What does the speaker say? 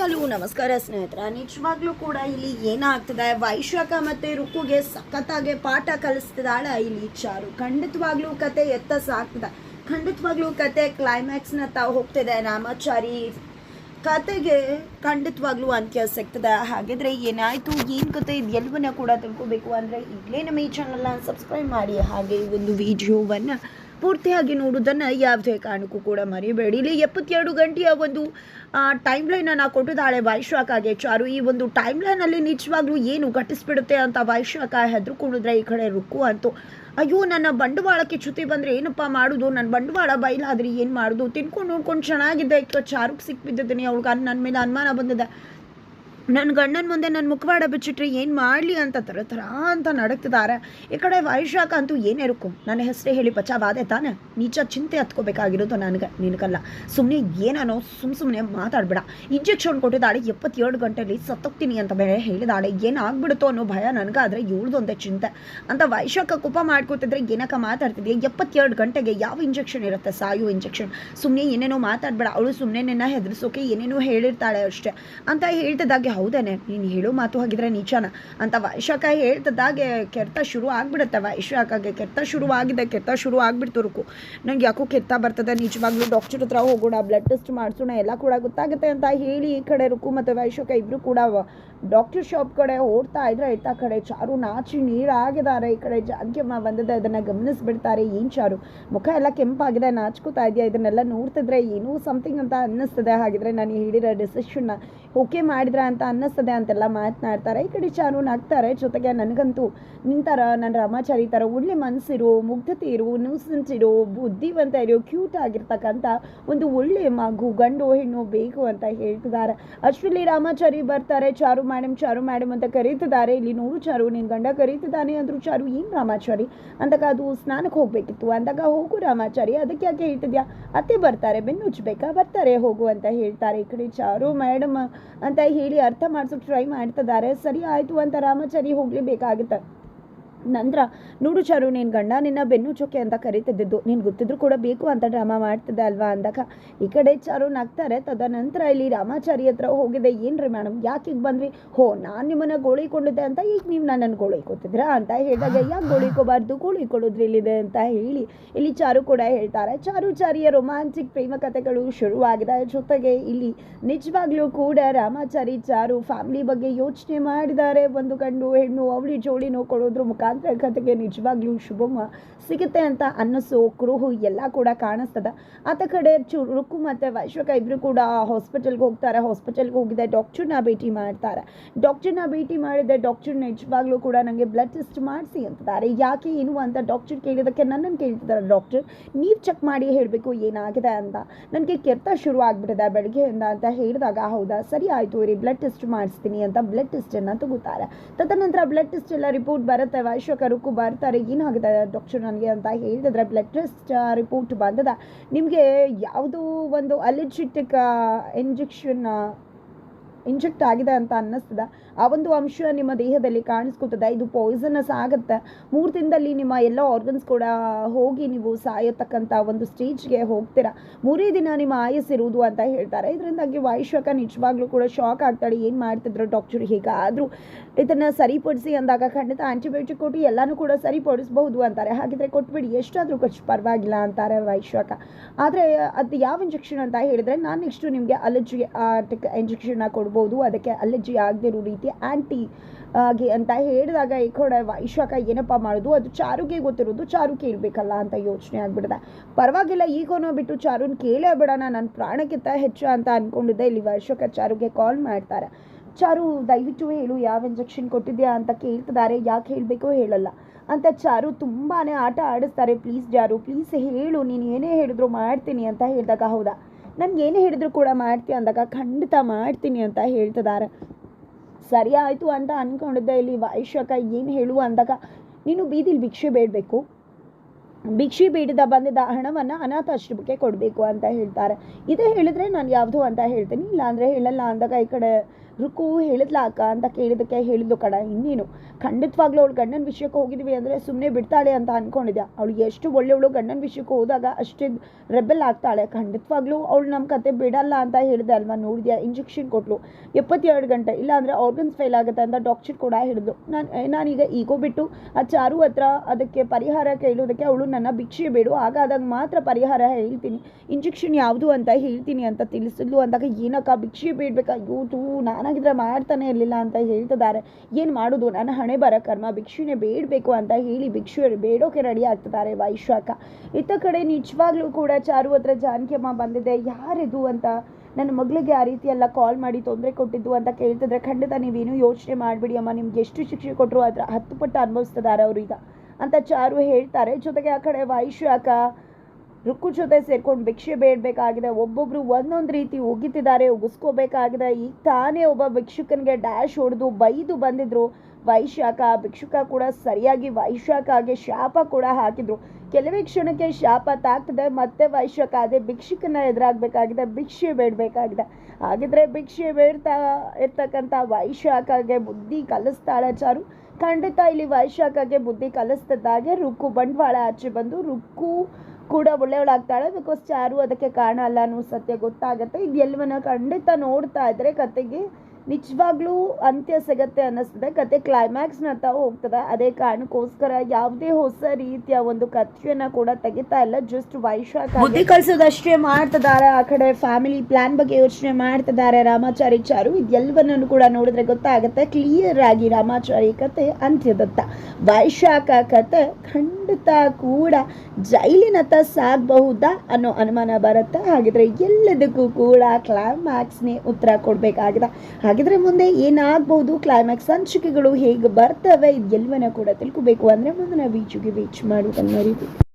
Hello, ನಮಸ್ಕಾರ ಸ್ನೇಹಿತರ. ನಿಜವಾಗ್ಲೂ ಕೂಡ ಇಲ್ಲಿ ಏನಾಗ್ತದೆ? ವೈಶಾಖ ಮತ್ತೆ ರುಕ್ಕುಗೆ ಸಖತ್ತಾಗೆ ಪಾಠ ಕಲಿಸ್ತಿದ್ದಾಳೆ ಇಲ್ಲಿ ಚಾರು. ಖಂಡಿತವಾಗ್ಲೂ ಕತೆ ಎತ್ತ ಸಾಕ್ತದೆ. ಖಂಡಿತವಾಗ್ಲೂ ಕತೆ ಕ್ಲೈಮ್ಯಾಕ್ಸ್ನ ತಾವು ಹೋಗ್ತಿದೆ ರಾಮಾಚಾರಿ ಕತೆಗೆ ಖಂಡಿತವಾಗ್ಲೂ ಅಂತ್ಯ ಸಿಗ್ತದೆ. ಹಾಗಿದ್ರೆ ಏನಾಯ್ತು? ಏನು ಕತೆ? ಇದು ಎಲ್ಲವನ್ನ ಕೂಡ ತಿಳ್ಕೊಬೇಕು. ಅಂದರೆ ಈಗಲೇ ನಮ್ಮ ಈ ಚಾನಲ್ನ ಸಬ್ಸ್ಕ್ರೈಬ್ ಮಾಡಿ. ಹಾಗೆ ಈ ಒಂದು ವಿಡಿಯೋವನ್ನು ಪೂರ್ತಿಯಾಗಿ ನೋಡೋದನ್ನು ಯಾವುದೇ ಕಾರಣಕ್ಕೂ ಕೂಡ ಮರಿಬೇಡಿ. ಇಲ್ಲಿ ಎಪ್ಪತ್ತೆರಡು ಗಂಟೆಯ ಒಂದು ಟೈಮ್ ಲೈನನ್ನು ಕೊಟ್ಟಿದ್ದಾಳೆ ವೈಶಾಖಗೆ ಚಾರು. ಈ ಒಂದು ಟೈಮ್ ಲೈನಲ್ಲಿ ನಿಜವಾಗ್ಲೂ ಏನು ಘಟಿಸ್ಬಿಡುತ್ತೆ ಅಂತ ವೈಶಾಖ ಹೆದರ್ಕೊಂಡಿದ್ರೆ ಈ ಕಡೆ ರುಕ್ಕು ಅಂತು. ಅಯ್ಯೋ, ನನ್ನ ಬಂಡವಾಳಕ್ಕೆ ಚ್ಯುತಿ ಬಂದರೆ ಏನಪ್ಪ ಮಾಡೋದು? ನನ್ನ ಬಂಡವಾಳ ಬಯಲಾದ್ರೆ ಏನು ಮಾಡೋದು? ತಿನ್ಕೊಂಡು ನೋಡ್ಕೊಂಡು ಚೆನ್ನಾಗಿದ್ದೆ ಚಾರುಗೆ ಅವ್ಳಿಗೆ ಅವಳಿಗೆ ನನ್ನ ಮೇಲೆ ಅನುಮಾನ ಬಂದಿದೆ. ನನ್ನ ಗಂಡನ ಮುಂದೆ ನನ್ನ ಮುಖವಾಡ ಬಿಚ್ಚಿಟ್ರೆ ಏನು ಮಾಡಲಿ ಅಂತ ಥರ ಥರ ಅಂತ ನಡಕ್ತಿದ್ದಾರೆ ಈ ಕಡೆ ವೈಶಾಖ ಅಂತೂ ಏನೇ ಇರುಕು ನನ್ನ ಹೆಸರೇ ಹೇಳಿ ಬಚಾವಾದೆ ತಾನೆ. ನೀಚ ಚಿಂತೆ ಹತ್ಕೋಬೇಕಾಗಿರೋದು ನನಗೆ, ನಿನಗಲ್ಲ. ಸುಮ್ಮನೆ ಏನಾನೋ ಸುಮ್ಮ ಸುಮ್ಮನೆ ಮಾತಾಡ್ಬೇಡ. ಇಂಜೆಕ್ಷನ್ ಕೊಟ್ಟಿದ್ದಾಳೆ ಎಪ್ಪತ್ತೇಳು ಗಂಟೆಯಲ್ಲಿ ಸತ್ತೋಗ್ತೀನಿ ಅಂತ ಬೇರೆ ಹೇಳಿದಾಳೆ. ಏನಾಗ್ಬಿಡುತ್ತೋ ಅನ್ನೋ ಭಯ ನನಗಾದರೆ ಇವಳ್ದೊಂದೇ ಚಿಂತೆ. ಅಂತ ವೈಶಾಖ ಕುಪ ಮಾಡ್ಕೋತಿದ್ರೆ ಏನಕ್ಕ ಮಾತಾಡ್ತಿದ್ಯಾ? ಎಪ್ಪತ್ತೆರಡು ಗಂಟೆಗೆ ಯಾವ ಇಂಜೆಕ್ಷನ್ ಇರುತ್ತೆ? ಸಾಯು ಇಂಜೆಕ್ಷನ್. ಸುಮ್ಮನೆ ಏನೇನೋ ಮಾತಾಡ್ಬೇಡ. ಅವಳು ಸುಮ್ಮನೆ ನಿನ್ನ ಹೆದರ್ಸೋಕೆ ಏನೇನೋ ಹೇಳಿರ್ತಾಳೆ ಅಷ್ಟೇ. ಅಂತ ಹೇಳ್ತಿದ್ದಾಗೆ ಹೌದೇನೆ, ನೀನು ಹೇಳೋ ಮಾತು ಹಾಗಿದ್ರೆ ನಿಜಾನ. ಅಂತ ವೈಶಾಖ ಹೇಳ್ತದಾಗೆ ಕೆರ್ತ ಶುರು ಆಗ್ಬಿಡುತ್ತೆ. ವೈಶಾಖಗೆ ಕೆರ್ತ ಶುರು ಆಗಿದೆ ಕೆರ್ತ ಶುರು ಆಗ್ಬಿಡ್ತು ರುಕು. ನಂಗೆ ಯಾಕೋ ಕೆತ್ತ ಬರ್ತದೆ, ನಿಜವಾಗ್ಲೂ ಡಾಕ್ಟರ್ ಹತ್ರ ಹೋಗೋಣ ಬ್ಲಡ್ ಟೆಸ್ಟ್ ಮಾಡಿಸೋಣ, ಎಲ್ಲ ಕೂಡ ಗೊತ್ತಾಗುತ್ತೆ ಅಂತ ಹೇಳಿ ಈ ಕಡೆ ರುಕು ಮತ್ತು ವೈಶಾಖ ಇಬ್ಬರು ಕೂಡ ಡಾಕ್ಟರ್ ಶಾಪ್ ಕಡೆ ಓಡ್ತಾ ಇದ್ರೆ ಇತ್ತ ಕಡೆ ಚಾರು ನಾಚಿ ನೀರಾಗಿದ್ದಾರೆ. ಈ ಕಡೆ ಜಾಗ್ಯಮ್ಮ ಬಂದಿದೆ ಅದನ್ನು ಗಮನಿಸ್ಬಿಡ್ತಾರೆ ಏನು ಚಾರು? ಮುಖ ಎಲ್ಲ ಕೆಂಪಾಗಿದೆ, ನಾಚ್ಕೋತಾ ಇದೆಯಾ? ಇದನ್ನೆಲ್ಲ ನೋಡ್ತಿದ್ರೆ ಏನೋ ಸಮಥಿಂಗ್ ಅಂತ ಅನ್ನಿಸ್ತದೆ. ಹಾಗಿದ್ರೆ ನಾನು ಹೇಳಿರೋ ಡಿಸಿಷನ್ನ ಓಕೆ ಮಾಡಿದ್ರ ಅಂತ ಅನ್ನಿಸ್ತದೆ ಅಂತೆಲ್ಲ ಮಾತನಾಡ್ತಾರೆ. ಈ ಕಡೆ ಚಾರು ನಗ್ತಾರೆ ಜೊತೆಗೆ ನನಗಂತೂ ನಿಂತಾರ ನನ್ನ ರಾಮಾಚಾರಿ ಥರ ಒಳ್ಳೆ ಮನಸ್ಸಿರು ಮುಗ್ಧತೆ ಇರು ನ್ಯೂಸೆನ್ಸ್ ಇರು ಬುದ್ಧಿವಂತ ಇರು ಕ್ಯೂಟ್ ಆಗಿರ್ತಕ್ಕಂಥ ಒಂದು ಒಳ್ಳೆ ಮಗು, ಗಂಡು, ಹೆಣ್ಣು ಬೇಕು ಅಂತ ಹೇಳ್ತಿದ್ದಾರೆ. ಅಷ್ಟರಲ್ಲಿ ರಾಮಾಚಾರಿ ಬರ್ತಾರೆ. ಚಾರು ಮೇಡಮ್ ಚಾರು ಮೇಡಮ್ ಅಂತ ಕರೀತಿದ್ದಾರೆ. ಇಲ್ಲಿ ನೂರು ಚಾರು ನಿನ್ನ ಗಂಡ ಕರೀತಿದ್ದಾನೆ ಅಂದರು ಚಾರು, ಏನು ರಾಮಾಚಾರಿ? ಅಂದಾಗ ಅದು ಸ್ನಾನಕ್ಕೆ ಹೋಗಬೇಕಿತ್ತು. ಅಂದಾಗ ಹೋಗು ರಾಮಾಚಾರಿ, ಅದಕ್ಕೆ ಯಾಕೆ ಹೇಳ್ತಿದ್ಯಾ? ಅತ್ತೆ ಬರ್ತಾರೆ. ಬೆನ್ನು ಉಜ್ಬೇಕಾ? ಬರ್ತಾರೆ, ಹೋಗು ಅಂತ ಹೇಳ್ತಾರೆ. ಈ ಕಡೆ ಚಾರು ಮೇಡಮ್ ಅಂತ ಹೇಳಿ ಅರ್ಥ ಮಾಡಿಸೋಕೆ ಟ್ರೈ ಮಾಡ್ತಿದ್ದಾರೆ. ಸರಿ ಆಯಿತು ಅಂತ ರಾಮಾಚಾರಿ ಹೋಗಲೇಬೇಕಾಗುತ್ತೆ. ನಂತರ ನೋಡು ಚಾರು ನಿನ್ನ ಗಂಡ ನಿನ್ನ ಬೆನ್ನು ಚೊಕ್ಕೆ ಅಂತ ಕರಿತಿದ್ದಿದ್ದು. ನೀನು ಗೊತ್ತಿದ್ರು ಕೂಡ ಬೇಕು ಅಂತ ಡ್ರಾಮಾ ಮಾಡ್ತಿದ್ದೆ ಅಲ್ವಾ? ಅಂದಾಗ, ಈ ಕಡೆ ಚಾರು ನಗ್ತಾರೆ. ತದನಂತರ ಇಲ್ಲಿ ರಾಮಾಚಾರಿ ಹತ್ರ ಹೋಗಿದೆ. ಏನ್ರಿ ಮೇಡಮ್ ಯಾಕೆ ಬಂದ್ರಿ? ಹೋ, ನಾನು ನಿಮ್ಮನ್ನ ಗೋಳಿಕೊಂಡಿದ್ದೆ ಅಂತ ಈಗ ನೀವು ನನ್ನನ್ನು ಗೋಳಿಕೊತಿದ್ರಾ? ಅಂತ ಹೇಳಿದಾಗ, ಯಾಕೆ ಗೋಳಿಕೋಬಾರ್ದು? ಗೋಳಿಕೊಳ್ಳೋದ್ರಿ ಇಲ್ಲಿದೆ ಅಂತ ಹೇಳಿ, ಇಲ್ಲಿ ಚಾರು ಕೂಡ ಹೇಳ್ತಾರೆ. ಚಾರು ಚಾರಿಯ ರೊಮ್ಯಾಂಟಿಕ್ ಪ್ರೇಮ ಕಥೆಗಳು ಶುರುವಾಗಿದೆ. ಜೊತೆಗೆ ಇಲ್ಲಿ ನಿಜವಾಗ್ಲೂ ಕೂಡ ರಾಮಾಚಾರಿ ಚಾರು ಫ್ಯಾಮಿಲಿ ಬಗ್ಗೆ ಯೋಚನೆ ಮಾಡಿದ್ದಾರೆ. ಒಂದು ಗಂಡು ಹೆಣ್ಣು, ಅವಳಿ ಜೋಡಿ ನೋಡ್ಕೊಳ್ಳೋದ್ರ ಮುಖಾಂತರ ಕಥೆಗೆ ನಿಜವಾಗ್ಲೂ ಶುಭಮ ಸಿಗುತ್ತೆ ಅಂತ ಅನ್ನಿಸೋ ಕುರುಹು ಎಲ್ಲ ಕೂಡ ಕಾಣಿಸ್ತದ. ಆತ ಕಡೆ ಚುರುಕು ಮತ್ತು ವೈಶ್ವಕ ಇಬ್ಬರು ಕೂಡ ಹಾಸ್ಪಿಟಲ್ಗೆ ಹೋಗ್ತಾರೆ. ಹಾಸ್ಪಿಟಲ್ಗೆ ಹೋಗಿದೆ ಡಾಕ್ಟರ್ನ ಭೇಟಿ ಮಾಡ್ತಾರೆ. ಡಾಕ್ಟರ್ನ ಭೇಟಿ ಮಾಡಿದೆ ಡಾಕ್ಟರ್ ನಿಜವಾಗ್ಲೂ ಕೂಡ ನನಗೆ ಬ್ಲಡ್ ಟೆಸ್ಟ್ ಮಾಡಿಸಿ ಅಂತಿದ್ದಾರೆ. ಯಾಕೆ, ಏನು ಅಂತ ಡಾಕ್ಟರ್ ಕೇಳಿದಕ್ಕೆ ನನ್ನನ್ನು ಕೇಳ್ತಿದ್ದಾರೆ. ಡಾಕ್ಟರ್ ನೀವು ಚೆಕ್ ಮಾಡಿ ಹೇಳಬೇಕು ಏನಾಗಿದೆ ಅಂತ. ನನಗೆ ಕೆರೆತ ಶುರು ಆಗಿಬಿಟ್ಟಿದೆ ಬೆಳಗ್ಗೆಯಿಂದ ಅಂತ ಹೇಳಿದಾಗ, ಹೌದಾ, ಸರಿ ಆಯಿತು ರೀ ಬ್ಲಡ್ ಟೆಸ್ಟ್ ಮಾಡಿಸ್ತೀನಿ ಅಂತ ಬ್ಲಡ್ ಟೆಸ್ಟನ್ನು ತಗೋತಾರೆ. ತದನಂತರ ಬ್ಲಡ್ ಟೆಸ್ಟ್ ಎಲ್ಲ ರಿಪೋರ್ಟ್ ಬರುತ್ತೆ. ವೈಶ್ವಕರಕ್ಕೂ ಬರ್ತಾರೆ. ಏನು ಆಗಿದೆ ಡಾಕ್ಟರ್ ನನಗೆ ಅಂತ ಹೇಳಿದ್ರೆ ಬ್ಲಡ್ ಟೆಸ್ಟ್ ರಿಪೋರ್ಟ್ ಬಂದದ. ನಿಮಗೆ ಯಾವುದೋ ಒಂದು ಅಲರ್ಜಿಟಿಕ್ ಇಂಜೆಕ್ಷನ್ ಇಂಜೆಕ್ಟ್ ಆಗಿದೆ ಅಂತ ಅನ್ನಿಸ್ತದ. ಆ ಒಂದು ಅಂಶ ನಿಮ್ಮ ದೇಹದಲ್ಲಿ ಕಾಣಿಸ್ಕೊತದ. ಇದು ಪಾಯ್ಸನಸ್ ಆಗುತ್ತೆ. ಮೂರು ದಿನದಲ್ಲಿ ನಿಮ್ಮ ಎಲ್ಲ ಆರ್ಗನ್ಸ್ ಕೂಡ ಹೋಗಿ ನೀವು ಸಾಯತಕ್ಕಂಥ ಒಂದು ಸ್ಟೇಜ್ಗೆ ಹೋಗ್ತೀರಾ. ಮೂರೇ ದಿನ ನಿಮ್ಮ ಆಯಸ್ಸಿರುವುದು ಅಂತ ಹೇಳ್ತಾರೆ. ಇದರಿಂದಾಗಿ ವಾಯುಶಾಖ ನಿಜವಾಗ್ಲೂ ಕೂಡ ಶಾಕ್ ಆಗ್ತಾಳೆ. ಏನು ಮಾಡ್ತಿದ್ರು ಡಾಕ್ಟರ್ ಹೇಗಾದರೂ? ಇದನ್ನು ಸರಿಪಡಿಸಿ ಅಂದಾಗ ಖಂಡಿತ ಆಂಟಿಬಯೋಟಿಕ್ ಕೊಟ್ಟು ಎಲ್ಲನೂ ಕೂಡ ಸರಿಪಡಿಸ್ಬಹುದು ಅಂತಾರೆ. ಹಾಗಿದ್ರೆ ಕೊಟ್ಬಿಡಿ. ಎಷ್ಟಾದರೂ ಖರ್ಚು ಪರವಾಗಿಲ್ಲ ಅಂತಾರೆ ವೈಶ್ವಕ. ಆದರೆ ಅದು ಯಾವ ಇಂಜೆಕ್ಷನ್ ಅಂತ ಹೇಳಿದರೆ ನಾನು ನೆಕ್ಸ್ಟು ನಿಮಗೆ ಅಲರ್ಜಿ ಇಂಜೆಕ್ಷನ್ನ ಕೊಡ್ಬೋದು ಅದಕ್ಕೆ ಅಲರ್ಜಿ ಆಗದಿರೋ ರೀತಿ ಆ್ಯಂಟಿ ಆಗಿ ಅಂತ ಹೇಳಿದಾಗ ಈ ಕಡೆ ಏನಪ್ಪ ಮಾಡೋದು? ಅದು ಚಾರುಗೆ ಗೊತ್ತಿರೋದು. ಚಾರು ಕೇಳಬೇಕಲ್ಲ ಅಂತ ಯೋಚನೆ ಆಗ್ಬಿಡ್ದೆ. ಪರವಾಗಿಲ್ಲ, ಈಗೋನೋ ಬಿಟ್ಟು ಚಾರುನ ಕೇಳೇ ಬಿಡೋಣ ನನ್ನ ಪ್ರಾಣಕ್ಕಿಂತ ಹೆಚ್ಚು ಅಂತ ಅಂದ್ಕೊಂಡಿದ್ದೆ ಇಲ್ಲಿ ವೈಶಾಖ ಚಾರುಗೆ ಕಾಲ್ ಮಾಡ್ತಾರೆ. ಚಾರು, ದಯವಿಟ್ಟು ಹೇಳು. ಯಾವ ಇಂಜೆಕ್ಷನ್ ಕೊಟ್ಟಿದ್ಯಾ? ಅಂತ ಕೇಳ್ತಿದ್ದಾರೆ. ಯಾಕೆ ಹೇಳಬೇಕು ಹೇಳಲ್ಲ. ಅಂತ ಚಾರು ತುಂಬಾ ಆಟ ಆಡಿಸ್ತಾರೆ. ಪ್ಲೀಸ್ ಜಾರು, ಪ್ಲೀಸ್ ಹೇಳು. ನೀನು ಏನೇ ಹೇಳಿದ್ರು ಮಾಡ್ತೀನಿ ಅಂತ ಹೇಳಿದಾಗ, ಹೌದಾ? ನನ್ಗೆ ಏನು ಹೇಳಿದ್ರು ಕೂಡ ಮಾಡ್ತೀಯ ಅಂದಾಗ ಖಂಡಿತ ಮಾಡ್ತೀನಿ ಅಂತ ಹೇಳ್ತಿದ್ದಾರೆ. ಸರಿ ಆಯಿತು ಅಂತ ಅಂದ್ಕೊಂಡಿದ್ದೆ ಇಲ್ಲಿ ವೈಶಾಖ ಏನು ಹೇಳು ಅಂದಾಗ, ನೀನು ಬೀದಿಲಿ ಭಿಕ್ಷೆ ಬೇಡಬೇಕು. ಭಿಕ್ಷೆ ಬೇಡಿದ ಬಂದಿದ್ದ ಹಣವನ್ನು ಅನಾಥಾಶ್ರಮಕ್ಕೆ ಕೊಡಬೇಕು ಅಂತ ಹೇಳ್ತಾರೆ. ಇದೇ ಹೇಳಿದ್ರೆ ನಾನು ಯಾವುದು ಅಂತ ಹೇಳ್ತೀನಿ, ಇಲ್ಲಾಂದರೆ ಹೇಳಲ್ಲ ಅಂದಾಗ ಈ ಕಡೆ ರುಕು ಹೇಳಿದ್ಲ ಅಕ್ಕ ಅಂತ ಕೇಳಿದ್ದಕ್ಕೆ ಹೇಳಿದ್ಲು ಕಡ ಇನ್ನೇನು. ಖಂಡಿತವಾಗ್ಲೂ ಅವಳು ಗಂಡನ ವಿಷಯಕ್ಕೆ ಹೋಗಿದ್ವಿ ಅಂದರೆ ಸುಮ್ಮನೆ ಬಿಡ್ತಾಳೆ ಅಂತ ಅಂದ್ಕೊಂಡಿದ್ದೆ ಅವಳು ಎಷ್ಟು ಒಳ್ಳೆಯವಳು ಗಂಡನ ವಿಷಯಕ್ಕೆ ಹೋದಾಗ ಅಷ್ಟೇ ರೆಬೆಲ್ ಆಗ್ತಾಳೆ. ಖಂಡಿತವಾಗ್ಲೂ ಅವಳು ನಮ್ಮ ಕತೆ ಬಿಡಲ್ಲ ಅಂತ ಹೇಳಿದೆ ಅಲ್ವಾ ನೋಡಿದ್ಯಾ? ಇಂಜೆಕ್ಷನ್ ಕೊಟ್ಲು. ಎಪ್ಪತ್ತೆರಡು ಗಂಟೆ, ಇಲ್ಲಾಂದರೆ ಆರ್ಗನ್ಸ್ ಫೇಲ್ ಆಗುತ್ತೆ ಅಂತ ಡಾಕ್ಟರ್ ಕೂಡ ಹೇಳಿದ್ಲು. ನಾನು, ನಾನೀಗ ಈಗೋ ಬಿಟ್ಟು ಆ ಚಾರು ಹತ್ರ ಅದಕ್ಕೆ ಪರಿಹಾರ ಕೇಳೋದಕ್ಕೆ ಅವಳು ನನ್ನ ಭಿಕ್ಷೆ ಬೇಡು. ಹಾಗಾದಾಗ ಮಾತ್ರ ಪರಿಹಾರ ಹೇಳ್ತೀನಿ. ಇಂಜೆಕ್ಷನ್ ಯಾವುದು ಅಂತ ಹೇಳ್ತೀನಿ ಅಂತ ತಿಳಿಸಿದ್ಲು ಅಂದಾಗ ಏನಕ್ಕ ಭಿಕ್ಷೆ ಬೇಡಬೇಕಾ? ಅಯ್ಯೋ ತೂ ನಾನಾಗಿದ್ರೆ ಮಾಡ್ತಾನೆ ಇರಲಿಲ್ಲ ಅಂತ ಹೇಳ್ತಿದ್ದಾರೆ. ಏನು ಮಾಡೋದು? ನನ್ನ ಹಣೆ ಬರ ಕರ್ಮ. ಭಿಕ್ಷುನೇ ಬೇಡಬೇಕು ಅಂತ ಹೇಳಿ ಭಿಕ್ಷು ಬೇಡೋಕೆ ರೆಡಿ ಆಗ್ತಿದ್ದಾರೆ ವೈಶಾಖ. ಇತ್ತ ಕಡೆ ನಿಜವಾಗ್ಲೂ ಕೂಡ ಚಾರು ಹತ್ರ ಜಾನಕಿಯಮ್ಮ ಬಂದಿದೆ. ಯಾರಿದು ಅಂತ? ನನ್ನ ಮಗಳಿಗೆ ಆ ರೀತಿ ಎಲ್ಲ ಕಾಲ್ ಮಾಡಿ ತೊಂದರೆ ಕೊಟ್ಟಿದ್ದು ಅಂತ ಕೇಳ್ತಿದ್ರೆ ಖಂಡಿತ ನೀವೇನು ಯೋಚನೆ ಮಾಡಬೇಡಿ ಅಮ್ಮ. ನಿಮ್ಗೆ ಎಷ್ಟು ಶಿಕ್ಷೆ ಕೊಟ್ಟರು ಅದರ ಹತ್ತು ಪಟ್ಟು ಅನುಭವಿಸ್ತಿದ್ದಾರೆ ಅವರು ಈಗ. ಅಂತ ಚಾರು ಹೇಳ್ತಾರೆ. ಜೊತೆಗೆ ಆ ಕಡೆ ವೈಶ್ವಾಕ ರುಕ್ಕು ಜೊತೆ ಸೇರ್ಕೊಂಡು ಭಿಕ್ಷೆ ಬೇಡಬೇಕಾಗಿದೆ. ಒಬ್ಬೊಬ್ರು ಒಂದೊಂದು ರೀತಿ ಉಗಿತಿದ್ದಾರೆ, ಉಗಿಸ್ಕೋಬೇಕಾಗಿದೆ. ಈಗ ತಾನೇ ಒಬ್ಬ ಭಿಕ್ಷುಕನಿಗೆ ಡ್ಯಾಶ್ ಹೊಡೆದು ಬೈದು ಬಂದಿದ್ರು. ವೈಶಾಖ, ಭಿಕ್ಷುಕ ಕೂಡ ಸರಿಯಾಗಿ ವೈಶಾಖಗೆ ಶಾಪ ಕೂಡ ಹಾಕಿದ್ರು. ಕೆಲವೇ ಕ್ಷಣಕ್ಕೆ ಶಾಪ ತಾಕ್ತದೆ, ಮತ್ತೆ ವೈಶಾಖ ಅದೇ ಭಿಕ್ಷುಕನ ಎದುರಾಗಬೇಕಾಗಿದೆ, ಭಿಕ್ಷೆ ಬೇಡಬೇಕಾಗಿದೆ. ಹಾಗಿದ್ರೆ ಭಿಕ್ಷೆ ಬೇಡ್ತಾ ಇರ್ತಕ್ಕಂಥ ವೈಶಾಖಗೆ ಬುದ್ಧಿ ಕಲಿಸ್ತಾಳೆ ಚಾರು. ಖಂಡಿತ ಇಲ್ಲಿ ವೈಶಾಖಗೆ ಬುದ್ಧಿ ಕಲಿಸ್ತಿದ್ದಾಗೆ ರುಕ್ಕು ಬಂಡವಾಳ ಆಚೆ ಬಂದು, ರುಕ್ಕು ಕೂಡ ಒಳ್ಳೆಯವಳಾಗ್ತಾಳೆ. ಬಿಕಾಸ್ ಚಾರು ಅದಕ್ಕೆ ಕಾರಣ ಅಲ್ಲ ಅನ್ನೋ ಸತ್ಯ ಗೊತ್ತಾಗುತ್ತೆ. ಇದು ಎಲ್ಲವನ್ನ ಖಂಡಿತ ನೋಡ್ತಾ ಇದ್ರೆ ಕತೆಗೆ ನಿಜವಾಗ್ಲೂ ಅಂತ್ಯ ಸಿಗತ್ತೆ ಅನ್ನಿಸ್ತದೆ. ಕತೆ ಕ್ಲೈಮ್ಯಾಕ್ಸ್ನತ್ತ ಹೋಗ್ತದೆ. ಅದೇ ಕಾರಣಕ್ಕೋಸ್ಕರ ಯಾವುದೇ ಹೊಸ ರೀತಿಯ ಒಂದು ಕಥೆಯನ್ನ ಕೂಡ ತೆಗಿತಾ ಇಲ್ಲ. ಜಸ್ಟ್ ವೈಶಾಖ ಬುದ್ಧಿ ಕಳಿಸೋದಷ್ಟೇ ಮಾಡ್ತಿದ್ದಾರೆ. ಆ ಕಡೆ ಫ್ಯಾಮಿಲಿ ಪ್ಲಾನ್ ಬಗ್ಗೆ ಯೋಚನೆ ಮಾಡ್ತಿದ್ದಾರೆ ರಾಮಾಚಾರಿ ಚಾರು. ಇದೆಲ್ಲವನ್ನೂ ಕೂಡ ನೋಡಿದ್ರೆ ಗೊತ್ತಾಗುತ್ತೆ. ಕ್ಲಿಯರ್ ಆಗಿ ರಾಮಾಚಾರಿ ಕತೆ ಅಂತ್ಯದತ್ತ. ವೈಶಾಖ ಕತೆ ಖಂಡಿತ ಕೂಡ ಜೈಲಿನತ್ತ ಸಾಗಬಹುದಾ ಅನ್ನೋ ಅನುಮಾನ ಬರುತ್ತೆ. ಹಾಗಿದ್ರೆ ಎಲ್ಲದಕ್ಕೂ ಕೂಡ ಕ್ಲೈಮ್ಯಾಕ್ಸ್ನೇ ಉತ್ತರ ಕೊಡಬೇಕಾಗಿದೆ. ಹಾಗಿದ್ರೆ ಮುಂದೆ ಏನಾಗಬಹುದು ಕ್ಲೈಮ್ಯಾಕ್ಸ್ ಸಂಚಿಕೆಗಳು ಹೇಗೆ ಬರ್ತವೆ? ಇದೆಲ್ಲವನ್ನ ಕೂಡ ತಿಳ್ಕೊಬೇಕು. ಅಂದರೆ ಮುಂದಿನ ವೀಚುಗೆ ವೀಚ್ ಮಾಡೋದನ್ನು ಮರಿಬೇಕು